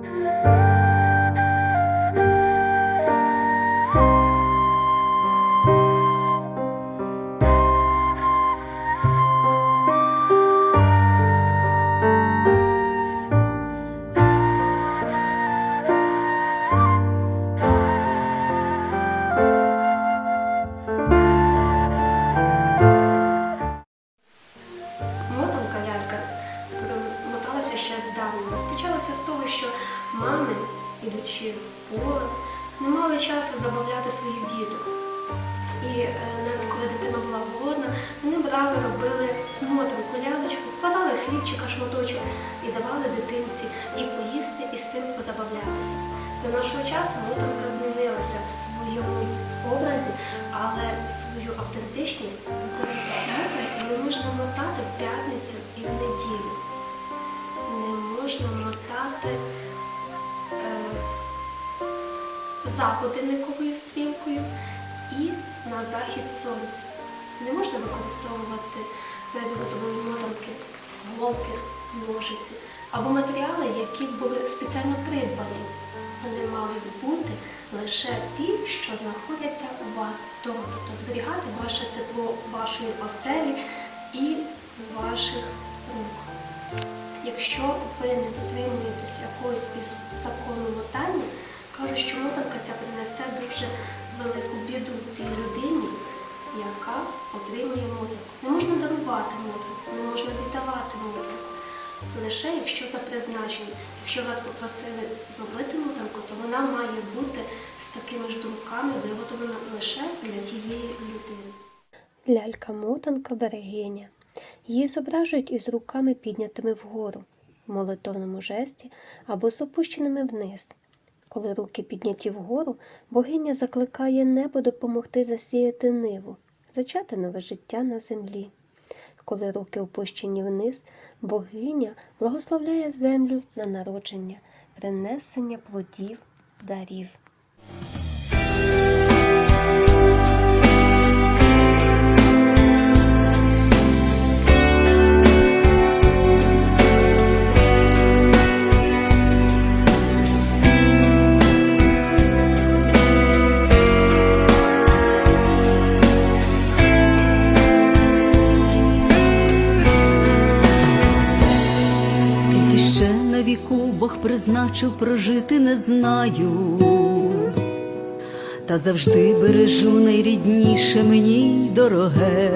Мотанка моталася. Розпочалося з того, що мами, ідучи в поле, не мали часу забавляти своїх діток. І е, навіть коли дитина була голодна, вони брали, робили мотанку лялечку, вкладали хлібчика, шматочок і давали дитинці і поїсти, і з тим позабавлятися. До нашого часу мотанка змінилася в своєму образі, але свою автентичність зберегти не можна мотати в п'ятницю і в неділю. Можна мотати е, за годинниковою стрілкою і на захід сонця. Не можна використовувати при виготовленні мотанки голки, ножиці або матеріали, які були спеціально придбані. Вони мали бути лише ті, що знаходяться у вас вдома, тобто зберігати ваше тепло вашої оселі і ваших рук. Якщо ви не дотримуєтесь якогось із закону мотання, кажуть, що мотанка ця принесе дуже велику біду тій людині, яка отримує мотанку. Не можна дарувати мотанку, не можна віддавати мотанку. Лише якщо за призначенням, якщо вас попросили зробити мотанку, то вона має бути з такими ж думками виготовлена лише для тієї людини. Лялька-мотанка берегиня. Її зображують із руками піднятими вгору, в молитовному жесті або з опущеними вниз. Коли руки підняті вгору, богиня закликає небо допомогти засіяти ниву, зачати нове життя на землі. Коли руки опущені вниз, богиня благословляє землю на народження, принесення плодів, дарів. Бог призначив прожити, не знаю, та завжди бережу найрідніше мені дороге.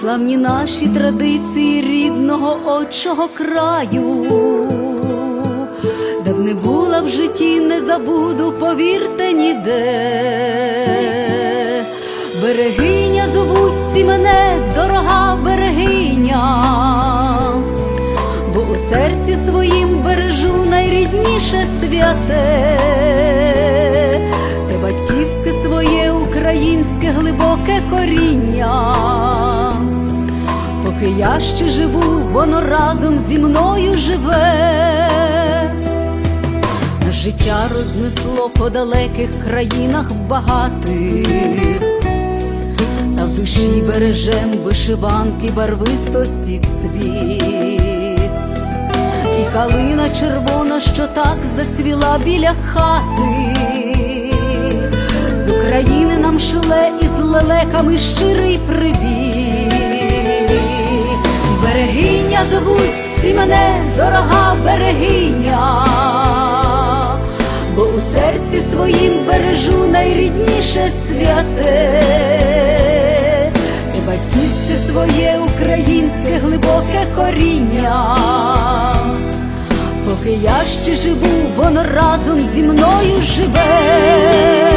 Славні наші традиції рідного отчого краю, де б не була в житті, не забуду, повірте ніде. Берегиня зовуть всі мене, дорога берегиня, найрідніше святе, те батьківське своє українське глибоке коріння. Поки я ще живу, воно разом зі мною живе. Життя рознесло по далеких країнах багатих, та в душі бережем вишиванки барвистості цвіт, калина червона, що так зацвіла біля хати, з України нам шле із лелеками щирий привіт. Берегиня зовуть всі мене, дорога берегиня, бо у серці своїм бережу найрідніше святе, і батьківське своє українське глибоке коріння. Поки я ще живу, воно разом зі мною живе.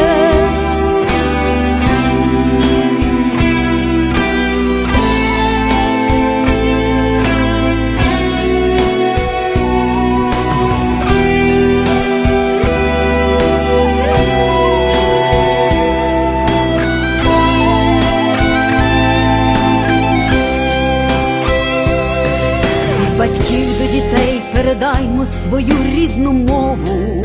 Батьків свою рідну мову.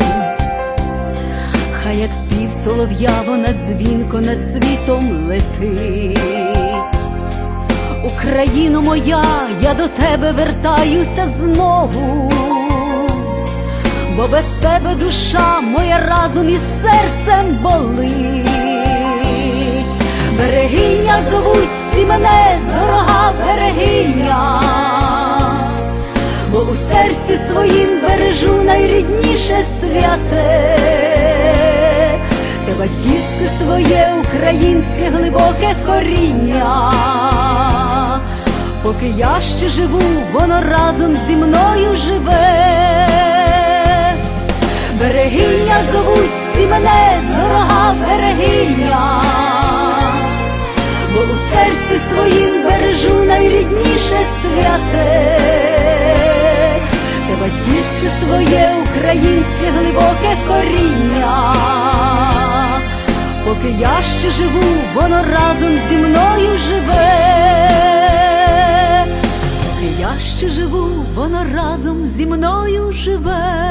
Хай як спів солов'я, вона дзвінко над світом летить. Україно моя, я до тебе вертаюся знову. без тебе душа моя разом із серцем болить. Берегиня зовуть всі мене, дорога берегиня, бо серці своїм бережу найрідніше святе, те батьківське своє українське глибоке коріння. Поки я ще живу, воно разом зі мною живе. Берегиня зовуть всі мене, дорога берегиня, бо у серці своїм бережу найрідніше святе, те батьківське своє українське глибоке коріння. Поки я ще живу, воно разом зі мною живе. Поки я ще живу, воно разом зі мною живе.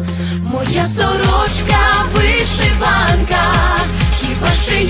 Моя сорочка вишиванка, хіба ще